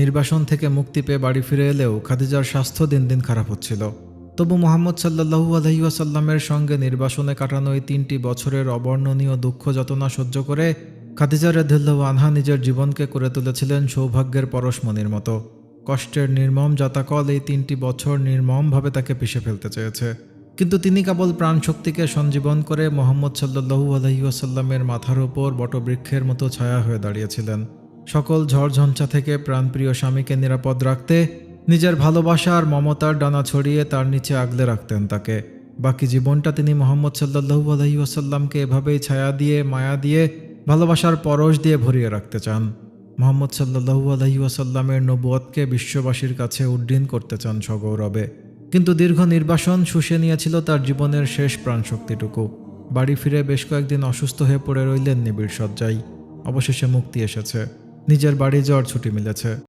নির্বাসন থেকে মুক্তি পেয়ে বাড়ি ফিরে এলেও খাদিজার স্বাস্থ্য দিন দিন খারাপ হচ্ছিল। তবু মোহাম্মদ সাল্লাহু আলহিউসাল্লামের সঙ্গে নির্বাসনে কাটানো এই তিনটি বছরের অবর্ণনীয় দুঃখ যাতনা সহ্য করে খাদিজা রেদুল্লাহ আনহা নিজের জীবনকে করে তুলেছিলেন সৌভাগ্যের পরশমণির মতো। কষ্টের নির্মম জাতাকল এই তিনটি বছর নির্মমভাবে তাকে পিষে ফেলতে চেয়েছে। কিন্তু তিনি কেবল প্রাণশক্তিকে সঞ্জীবন করে মোহাম্মদ সাল্লু আলহিউসাল্লামের মাথার ওপর বটবৃক্ষের মতো ছায়া হয়ে দাঁড়িয়েছিলেন। সকল ঝড়ঝঞ্ঝা থেকে প্রাণপ্রিয় স্বামীকে নিরাপদ রাখতে, নিজের ভালোবাসা আর মমতার ডানা ছড়িয়ে তার নিচে আগলে রাখতেন তাকে। বাকি জীবনটা তিনি মোহাম্মদ সাল্লু আলহিউসাল্লামকে এভাবেই ছায়া দিয়ে, মায়া দিয়ে, ভালোবাসার পরশ দিয়ে ভরিয়ে রাখতে চান। মোহাম্মদ সাল্লু আলহিউসাল্লামের নবুয়তকে বিশ্ববাসীর কাছে উড্ডীন করতে চান সগৌরবে। কিন্তু দীর্ঘ নির্বাসন শুষে নিয়েছিল তার জীবনের শেষ প্রাণশক্তিটুকু। বাড়ি ফিরে বেশ কয়েকদিন অসুস্থ হয়ে পড়ে রইলেন নিবিড় সজ্জায় অবশেষে মুক্তি এসেছে। নিজের বাড়ি যাওয়ার ছুটি মিলেছে।